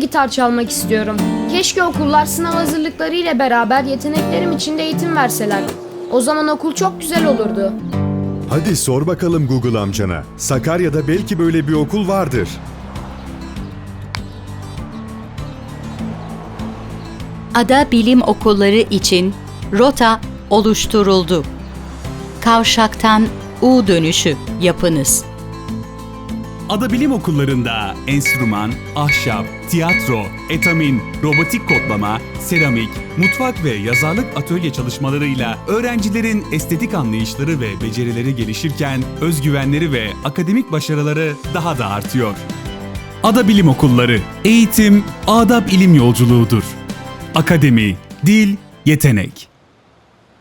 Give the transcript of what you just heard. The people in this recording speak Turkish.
gitar çalmak istiyorum. Keşke okullar sınav hazırlıkları ile beraber yeteneklerim için de eğitim verseler. O zaman okul çok güzel olurdu. Hadi sor bakalım Google amcana. Sakarya'da belki böyle bir okul vardır. Ada Bilim Okulları için rota oluşturuldu. Kavşaktan U dönüşü yapınız. Ada bilim okullarında enstrüman, ahşap, tiyatro, etamin, robotik kodlama, seramik, mutfak ve yazarlık atölye çalışmalarıyla öğrencilerin estetik anlayışları ve becerileri gelişirken özgüvenleri ve akademik başarıları daha da artıyor. Ada Bilim Okulları, eğitim, adab ilim yolculuğudur. Akademi, dil, yetenek.